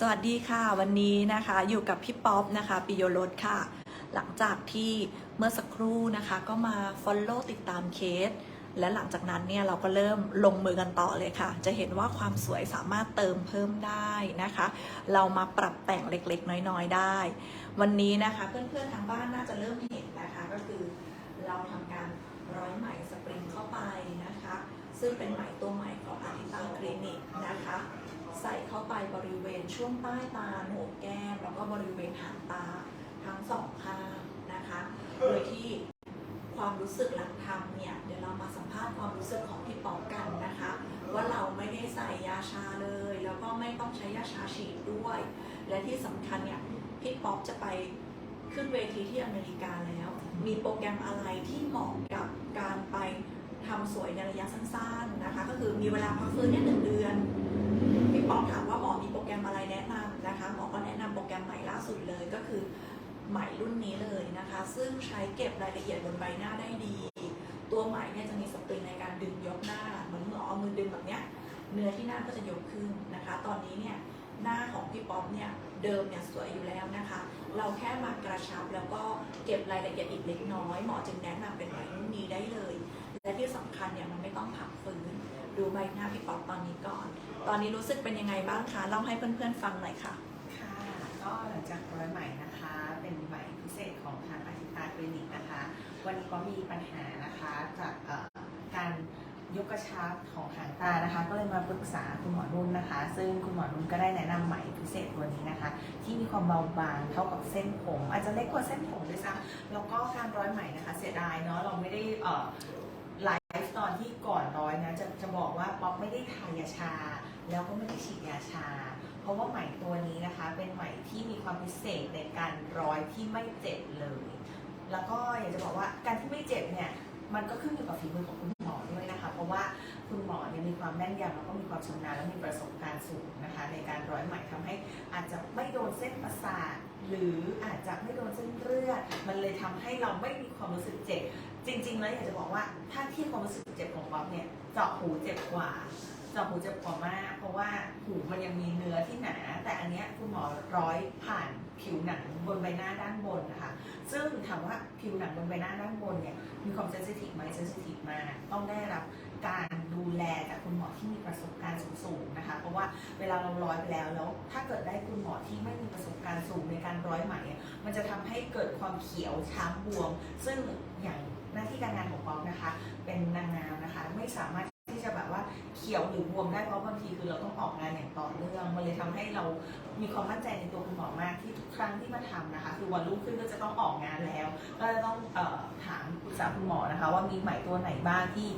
สวัสดีค่ะ วันนี้นะคะอยู่กับพี่ป๊อปนะคะปิโยรสค่ะ หลังจากที่เมื่อสักครู่นะคะก็มา Follow ติดตามเคส และหลังจากนั้นเนี่ยเราก็เริ่มลงมือกันต่อเลยค่ะ จะเห็นว่าความสวยสามารถเติมเพิ่มได้นะคะ เรามาปรับแต่งเล็กๆ น้อยๆได้ วันนี้นะคะเพื่อนๆทางบ้านน่าจะเริ่มเห็นนะคะก็คือเราทำการร้อยไหมสปริงเข้าไปนะคะ ซึ่งเป็นไหมตัวใหม่ของอาทิตาคลินิกนะคะ ใส่เข้าไปบริเวณช่วงใต้ตาโหนกแก้ม แล้วก็บริเวณหางตาทั้งสองข้างนะคะ โดยที่ความรู้สึกหลังทำเนี่ยเดี๋ยวเรามาสัมภาษณ์ความรู้สึกของพี่ป๊อกกันนะคะ ว่าเราไม่ได้ใส่ยาชาเลย แล้วก็ไม่ต้องใช้ยาชาฉีดด้วย และที่สำคัญเนี่ยพี่ป๊อกจะไปขึ้นเวทีที่อเมริกาแล้ว มีโปรแกรมอะไรที่เหมาะกับการไปทำสวยในระยะสั้นๆนะคะ ก็คือมีเวลาพักฟื้นเนี่หนึ่งเดือน พี่ป๊อถามว่าหมอมีโปรแกรมอะไรแนะนำนะคะหมอก็แนะนำโปรแกรมใหม่ล่าสุดเลยก็คือไหมรุ่นนี้เลยนะคะ ซึ่งใช้เก็บรายละเอียดบนใบหน้าได้ดี ตัวไหมเนี่ยจะมีสปริงในการดึงยกหน้าเหมือนหมอเอามือดึงแบบเนี้ยเนื้อที่หน้าก็จะยกขึ้นนะคะ ตอนนี้เนี่ยหน้าของพี่ป๊อปเนี่ยเดิมเนี่ยสวยอยู่แล้วนะคะ เราแค่มากระชับแล้วก็เก็บรายละเอียดอีกเล็กน้อย หมอจึงแนะนำเป็นไหมรุ่นนี้ได้เลย และที่สำคัญเนี่ยมันไม่ต้องผักฟื้น ดูใบหน้าพี่ป๊อปตอนนี้ก่อน ตอนนี้รู้สึกเป็นยังไงบ้างคะเล่าให้เพื่อนๆฟังหน่อยค่ะ ค่ะ ก็หลังจากร้อยใหม่นะคะ เป็นใหม่พิเศษของทางอาทิตาคลินิกนะคะ วันนี้ก็มีปัญหานะคะจากการยกกระชับของหางตานะคะ ก็เลยมาปรึกษาคุณหมอนุ่นนะคะ ซึ่งคุณหมอนุ่นก็ได้แนะนำใหม่พิเศษตัวนี้นะคะ ที่มีความเบาบางเท่ากับเส้นผม อาจจะเล็กกว่าเส้นผมด้วยซ้ำแล้วก็การร้อยใหม่นะคะ เสียดายเนาะเราไม่ได้ ตอนที่ก่อนร้อยนะจะจะบอกว่าป๊อกไม่ได้ทายาชา แล้วก็ไม่ได้ฉีดยาชา เพราะว่าไหมตัวนี้นะคะเป็นไหมที่มีความพิเศษในการร้อยที่ไม่เจ็บเลย แล้วก็อยากจะบอกว่าการที่ไม่เจ็บเนี่ยมันก็ขึ้นอยู่กับฝีมือของคุณ ราะว่าคุณหมอเนี่ยมีความแม่นยำแล้วก็มีความชำนาญและมีประสบการณ์สูงนะคะ ในการร้อยไหมทำให้อาจจะไม่โดนเส้นประสาทหรืออาจจะไม่โดนเส้นเลือดมันเลยทำให้เราไม่มีความรู้สึกเจ็บ จริงๆแล้วอยากจะบอกว่าถ้าที่ความรู้สึกเจ็บของป๊อปเนี่ยเจาะหูเจ็บกว่า จาะหูเจ็บกว่ามาก เพราะว่าหูมันยังมีเนื้อที่หนา แต่อันเนี้ยคุณหมอร้อยผ่านผิวหนังบนใบหน้าด้านบนนะคะ ซึ่งถามว่าผิวหนังบนใบหน้าด้านบนเนี่ยมีความเซนซิทีฟไหมเซนซิทีฟมาก ต้องได้รับการดูแลจากคุณหมอที่มีประสบการณ์สูงๆนะคะ เพราะว่าเวลาเราร้อยไปแล้วแล้ว ถ้าเกิดได้คุณหมอที่ไม่มีประสบการณ์สูงในการร้อยไหม่มันจะทำให้เกิดความเขียวช้ำบวม ซึ่งอย่างหน้าที่การงานของป๊อปนะคะ เป็นนางงามนะคะ ไม่สามารถ แบบว่าเขียวหรือบวมได้เพราะบางทีคือเราต้องออกงานอย่างต่อเนื่องมันเลยทำให้เรามีความมั่นใจในตัวคุณหมอมากที่ทุกครั้งที่มาทำนะคะ คือวันรุ่งขึ้นก็จะต้องออกงานแล้ว ก็จะต้องออถามปรึกษาคุณหมอนะคะ ว่ามีไหมตัวไหนบ้างที่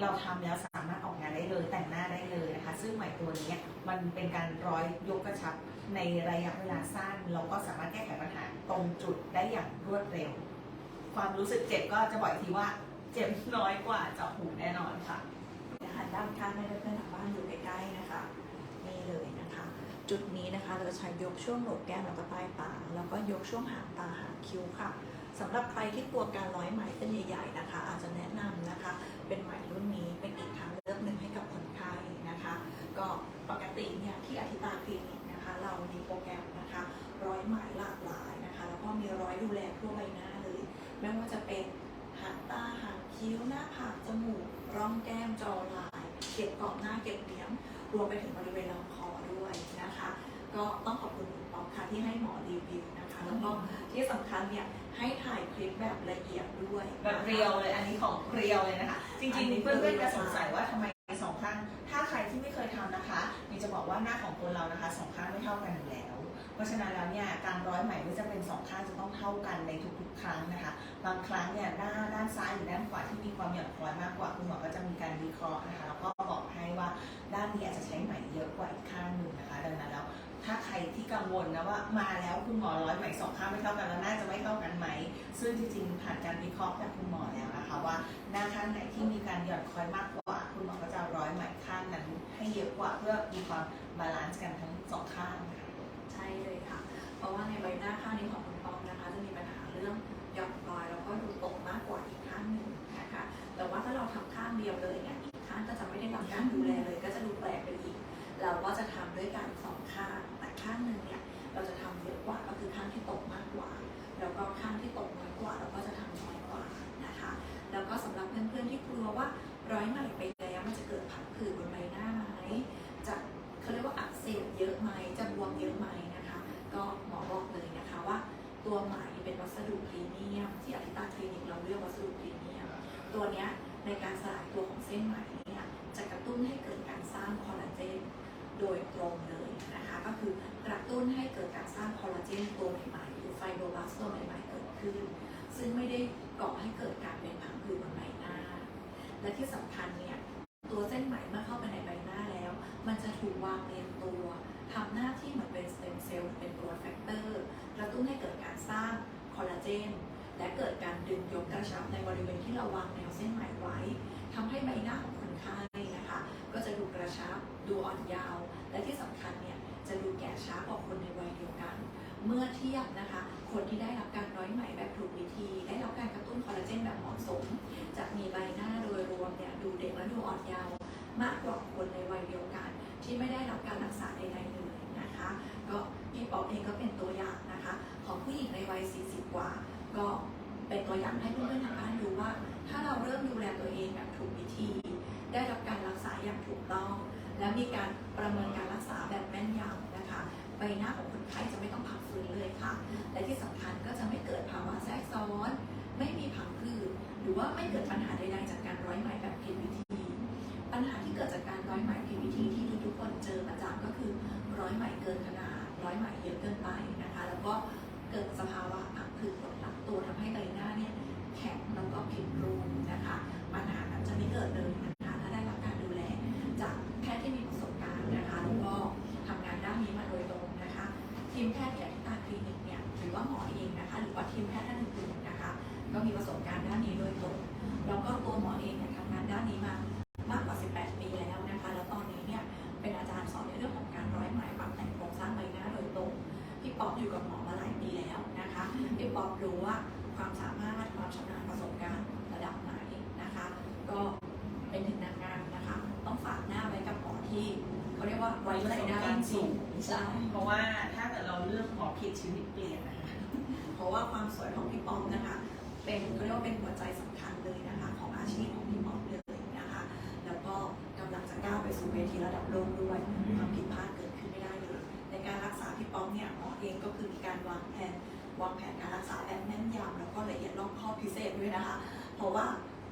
เราทำแล้วสามารถออกงานได้เลยแต่งหน้าได้เลยนะคะ ซึ่งไหมตัวนี้มันเป็นการร้อยยกกระชับในระยะเวลาสั้นแล้วก็สามารถแก้ไขปัญหาตรงจุดได้อย่างรวดเร็ว ความรู้สึกเจ็บก็จะบอกอีกทีว่าเจ็บน้อยกว่าเจาะหูแน่นอนค่ะ หันด้านข้างให้เพื่อนๆทางบ้านอยู่ใกล้ๆนะคะนี่เลยนะคะ จุดนี้นะคะเราจะใช้ยกช่วงโหนกแก้มแล้วก็ใต้ตาแล้วก็ยกช่วงหางตาหางคิ้วค่ะสำหรับใครที่กลัวการร้อยไหมเส้นใหญ่ๆนะคะ อาจจะแนะนำนะคะ เป็นไหมรุ่นนี้ ก็บกรอบหน้าเก็บเหนียง รวมไปถึงบริเวณลำคอด้วยนะคะ ก็ต้องขอบคุณคุณป๊อปค่ะที่ให้หมอรีวิวนะคะ แล้วก็ที่สำคัญเนี่ยให้ถ่ายคลิปแบบละเอียดด้วยแบบเรียวเลย อันนี้ของเรียวเลยนะคะ จริงๆเพื่อนๆจะสงสัยว่าทำไมสองข้าง ถ้าใครที่ไม่เคยทำนะคะ มีจะบอกว่าหน้าของคนเรานะคะสองข้างไม่เท่ากันอยู่แล้ว เพราะฉะนั้นแล้วเนี่ยการร้อยไหมก็จะเป็นสองข้างจะต้องเท่ากันในทุกๆ ครั้งนะคะ บางครั้งเนี่ยหน้าด้านซ้ายหรือด้านขวาที่มีความหย่อนคล้อยมากกว่าคุณหมอก็จะมีการวิเคราะห์นะคะแล้วก็บอกให้ว่าด้านนี้อาจจะใช้ไหมเยอะกว่าอีกข้างหนึ่งนะคะ ดังนั้นแล้วถ้าใครที่กังวลนะว่ามาแล้วคุณหมอร้อยไหมสองข้างไม่เท่ากันแล้วน่าจะไม่เท่ากันไหม ซึ่งจริงๆ ผ่านการวิเคราะห์จากคุณหมอแล้วนะคะว่าหน้าข้างไหนที่มีการหย่อนคล้อยมากกว่า คุณหมอก็จะร้อยไหมข้างนั้นให้เยอะกว่าเพื่อมีความบาลานซ์กันทั้งสองข้าง ร้อยไหม่ไปแล้วมันจะเกิดผังผืดบนใบหน้าไหมจะเขาเรียกว่าอักเสบเยอะไหมจะบวมเยอะไหมนะคะ ก็หมอบอกเลยนะคะว่า ตัวไหมเป็นวัสดุพรีเมียมที่อธิตาคลินิกเราเรียกวัสดุพรีเมียมตัวเนี้ยในการสลายตัวของเส้นไหมเนี่ยจะกระตุ้นให้เกิดการสร้างคอลลาเจนโดยตรงเลยนะคะก็คือกระตุ้นให้เกิดการสร้างคอลลาเจนตัวใหม่ๆหรือไฟโบรบลาสตัวใหม่ๆเกิดขึ้น ซึ่งไม่ได้ก่อให้เกิดการเป็นผังผืดบนใบหน้า และที่สำคัญเนี่ยตัวเส้นไหมเมื่อเข้าไปในใบหน้าแล้ว มันจะถูกวางเรียงตัวทำหน้าที่เหมือนเป็นสเต็มเซลล์เป็นตัวแฟกเตอร์กระตุ้นให้เกิดการสร้างคอลลาเจนและเกิดการดึงยกกระชับในบริเวณที่เราวางแนวเส้นไหมไว้ทำให้ใบหน้าของคนไข้นะคะ ก็จะดูกระชับดูอ่อนยาว และที่สำคัญเนี่ยจะดูแก่ช้ากว่าคนในวัยเดียวกัน เมื่อเทียบนะคะ คนที่ได้รับการร้อยไหมแบบถูกวิธี ได้รับการกระตุ้นคอลลาเจนแบบเหมาะสมจะมีใบหน้าโดยรวมเนี่ยดูเด็กและดูอ่อนเยาว์มากกว่าคนในวัยเดียวกัน ที่ไม่ได้รับการรักษาใดๆเลยนะคะ ก็พี่ป๊อปเองก็เป็นตัวอย่างนะคะ ของผู้หญิงในวัย 40 กว่า ก็เป็นตัวอย่างให้เพื่อนๆทางบ้านดูว่า ถ้าเราเริ่มดูแลตัวเองแบบถูกวิธี ได้รับการรักษาอย่างถูกต้อง และมีการประเมินการรักษาแบบแม่นยำนะคะใบหน้าของคนไข้จะไม่ต้องผัก ฟื้นเลยค่ะ และที่สำคัญก็จะไม่เกิดภาวะแทรกซ้อน ไม่มีผังผืดหรือว่าไม่เกิดปัญหาใดๆจากการร้อยไหมแบบผิดวิธี ปัญหาที่เกิดจากการร้อยไหมผิดวิธีที่ทุกๆคนเจอประจำก็คือร้อยไหมเกินขนาดร้อยไหมเยอะเกินไปนะคะ แล้วก็เกิดสภาวะผังผืดกดทับตัวทำให้ใบหน้าเนี่ยแข็งแล้วก็ผิดรูปนะคะ ปัญหานั้นจะไม่เกิดเลย พี่ป๊อปรู้ว่าความสามารถความชำนาญประสบการณ์ระดับไหนนะคะ ก็เป็นถึงนางงามนะคะ ต้องฝากหน้าไว้กับหมอที่เขาเรียกว่าไว้ใจได้จริงๆใช่เพราะว่าถ้าเกิดเราเลือกหมอผิดชีวิตเปลี่ยนนะคะ เพราะว่าความสวยของพี่ป๊อปนะคะ เป็นเขาเรียกว่าเป็นหัวใจสำคัญเลยนะคะ ของอาชีพของพี่ป๊อปเลยนะคะ แล้วก็กำลังจะก้าวไปสู่เวทีระดับโลกด้วยความผิดพลาดเกิดขึ้นไม่ได้เลย ในการรักษาพี่ป๊อปเนี่ยหมอเองก็คือมีการวางแผน วางแผนการรักษาแบบแม่นยำแล้วก็ละเอียดรอบคอบพิเศษด้วยนะคะ เพราะว่า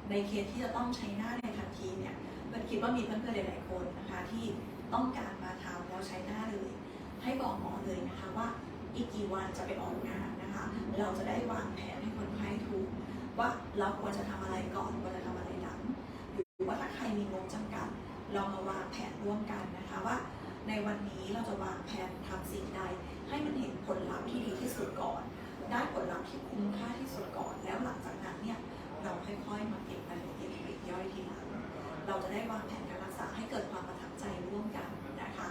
ในเคสที่จะต้องใช้หน้าในทันทีเนี่ยเพื่อนคิดว่ามีเพื่อนๆหลายๆคนนะคะที่ต้องการมาทำแล้วใช้หน้าเลย ให้บอกหมอเลยนะคะว่าอีกกี่วันจะไปออกงานนะคะ เราจะได้วางแผนให้คนไข้ถูก ว่าเราควรจะทำอะไรก่อนควรจะทำอะไรหลังหรือว่าถ้าใครมีงบจำกัดเรามาวางแผนร่วมกันนะคะว่า ในวันนี้เราจะวางแผนทำสิ่งใด ให้มันเห็นผลลัพธ์ที่ดีที่สุดก่อน ได้ผลลัพธ์ที่คุ้มค่าที่สุดก่อน แล้วหลังจากนั้นเนี่ยเราค่อยๆมาเก็บรายละเอียดปลีกย่อยทีหลังเราจะได้วางแผนการรักษาให้เกิดความประทับใจร่วมกันนะคะ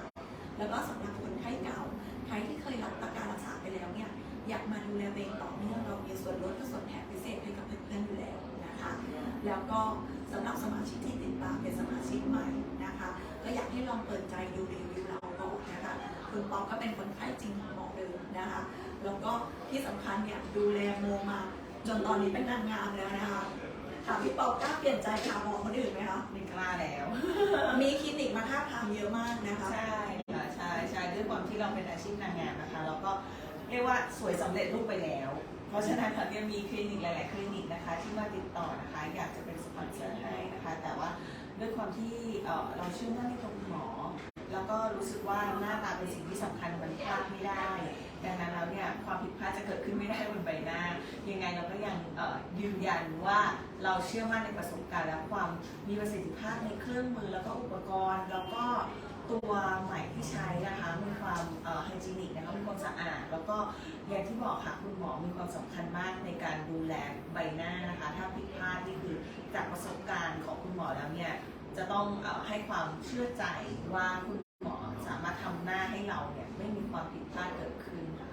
แล้วก็สำหรับคนไข้เก่าใครที่เคยรับประการรักษาไปแล้วเนี่ยอยากมาดูแลตัวเองต่อเนื่องเรามีส่วนลดและส่วนแถมพิเศษให้กับเพื่อนๆอยู่แล้วนะคะ แล้วก็สำหรับสมาชิกที่ติดตามเป็นสมาชิกใหม่นะคะ ก็อยากให้ลองเปิดใจดูรีวิวเราก่อนนะคะคุณป๊อปก็เป็นคนไข้จริงของหมอเดิมนะคะ แล้วก็ ที่สำคัญเนี่ยดูแลโมมา จนตอนนี้เป็นนางงามแล้วนะคะถามพี่ป๊อปกล้าเปลี่ยนใจหาหมอคนอื่นไหมคะไม่กล้าแล้ว มีคลินิกมาท้าบทามเยอะมากนะคะใช่ค่ะใช่ใช่ด้วยความที่เราเป็นอาชีพนางงามนะคะเราก็เรียกว่าสวยสำเร็จรูปไปแล้ว เพราะฉะนั้นค่ะเนี่ยมีคลินิกหลาย ๆ คลินิกนะคะ ที่มาติดต่อนะคะ อยากจะเป็นสปอนเซอร์ให้นะคะ แต่ว่าด้วยความที่เอ่อเราเชื่อมั่นในตัวคุณหมอ แล้วก็รู้สึกว่าหน้าตาเป็นสิ่งที่สำคัญมันพลาดไม่ได้ ดังนั้นแล้วเนี่ยความผิดพลาดจะเกิดขึ้นไม่ได้บนใบหน้า ยังไงเราก็ยังยืนยันว่าเราเชื่อมั่นในประสบการณ์และความมีประสิทธิภาพในเครื่องมือแล้วก็อุปกรณ์ แล้วก็ตัวใหม่ที่ใช้นะคะมีความไฮจีนิกนะคะมีความสะอาด แล้วก็อย่างที่บอกค่ะคุณหมอมีความสำคัญมากในการดูแลใบหน้านะคะ ถ้าผิดพลาดนี่คือจากประสบการณ์ของคุณหมอแล้วเนี่ยจะต้องอให้ความเชื่อใจว่าคุณ หน้าให้เราเนี่ยไม่มีความผิดพลาดเกิดขึ้นค่ะ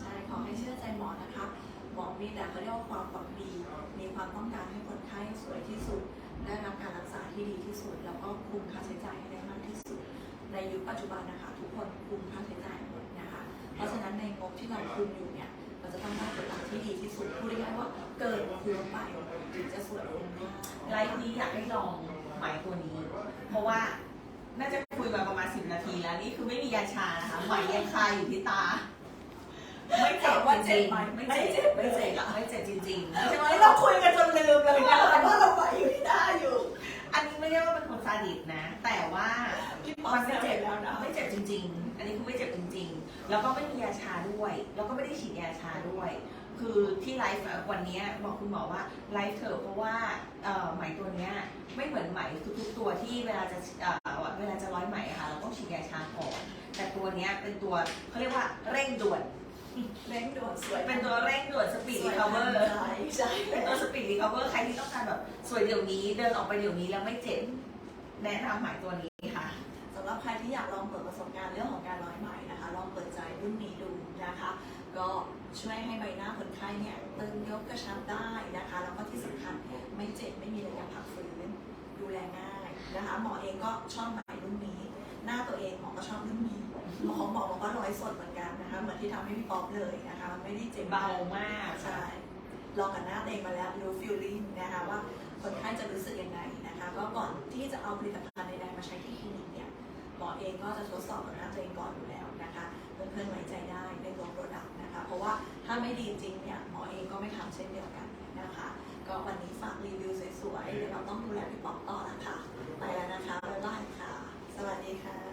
ใช่ขอให้เชื่อใจหมอนะคะหมอมีแต่เขาเรียกว่าความหวังดีมีความต้องการให้คนไข้สวยที่สุด ได้รับการรักษาที่ดีที่สุด แล้วก็คุมค่าใช้จ่ายให้ได้มากที่สุด ในยุคปัจจุบันนะคะ ทุกคนคุมค่าใช้จ่ายหมดนะคะ เพราะฉะนั้นในงบที่เราคุมอยู่เนี่ยเราจะต้องได้ผลลัพธ์ที่ดีที่สุดพูดง่ายๆว่าเกินคุ้มไปถึงจะสวยคุ้มค่าไลฟ์นี้อยากให้ลองไหมตัวนี้ เพราะว่าน่าจะคุ ยมาประมาณ10นาทีแล้วนี่คือไม่มียาชานะคะไหมยังคาอยู่ที่ตา ไม่เจ็บว่าจเจ็ริบงไหมๆไม่ไม่เจ็เจ็บบไม่เจ็บไม่เจ็บจริงๆไม่ใช่ว่าเราคุยกันจนลืมเลยนะว่าเราไหวอยู่ที่หน้าอยู่ อันนี้ไม่ได้ว่าเป็นคนซาดิสนะ แต่ว่าพี่ป๊อมัปนไม่เจ็บแล้วนะไม่เจ็บจริง ๆ อันนี้คือไม่เจ็บจริง ๆ แล้วก็ไม่มียาชาด้วย แล้วก็ไม่ได้ฉีดยาชาด้วยคือที่ไลฟ์วันนี้บอกคุณหมอว่าไลฟ์เถอะเพราะว่าเอ่อไหมตัวเนี้ยไม่เหมือนไหมทุกๆตัวที่เวลาจะเอ่อเวลาจะร้อยไหมอะค่ะ เราต้องฉีดยาชาก่อนแต่ตัวเนี้ยเป็นตัวเขาเรียกว่าเร่งด่วน เร่งด่วนสวยเป็นตัวเร่งด่วนสปีดรีคาเวอร์ใช่ใช่เป็นตัวสปีดรีคาเวอร์ใครที่ต้องการแบบสวยเดี๋ยวนี้เดินออกไปเดี๋ยวนี้แล้วไม่เจ็บแนะนำไหมตัวนี้ค่ะสำหรับใครที่อยากลองเปิดประสบการณ์เรื่องของการร้อยไหมนะคะ ลองเปิดใจรุ่นนี้ดูนะคะ ก็ช่วยให้ใบหน้าคนไข้เนี่ยตึงยกกระชับได้นะคะแล้วก็ที่สำคัญไม่เจ็บไม่มีระยะพักฟื้นดูแลง่ายนะคะ หมอเองก็ชอบไหมรุ่ นนี้หน้าตัวเองหมอก็ชอบรุ่นนี้หมอของหมอบอกว่าร้อยสดเหมือนกันนะคะเหมือนที่ทำให้พี่ป๊อปเลยนะคะไม่ได้เจ็บเบามากใช่ลองกับหน้าตัวเองมาแล้วรู้ฟิลลิ่งนะคะว่าคนไข้จะรู้สึกยังไงนะคะก็ก่อนที่จะเอาผลิตภัณฑ์ใดๆมาใช้ที่คลินิกเนี่ยหมอเองก็จะทดสอบกับหน้าตัวเองก่อนอยู่แล้วนะคะเพื่อนๆไว้ใจได้ในตัวโปรดักต์นะคะเพราะว่าถ้าไม่ดีจริงเนี่ยหมอเองก็ไม่ทำเช่นเดียวกันนะคะก็วันนี้ฝากรีวิวสวยๆเดี๋ยวเราต้องดูแลพี่ป๊อกต่อละค่ะไปแล้วนะคะบ๊ายบายค่ะ สวัสดีค่ะ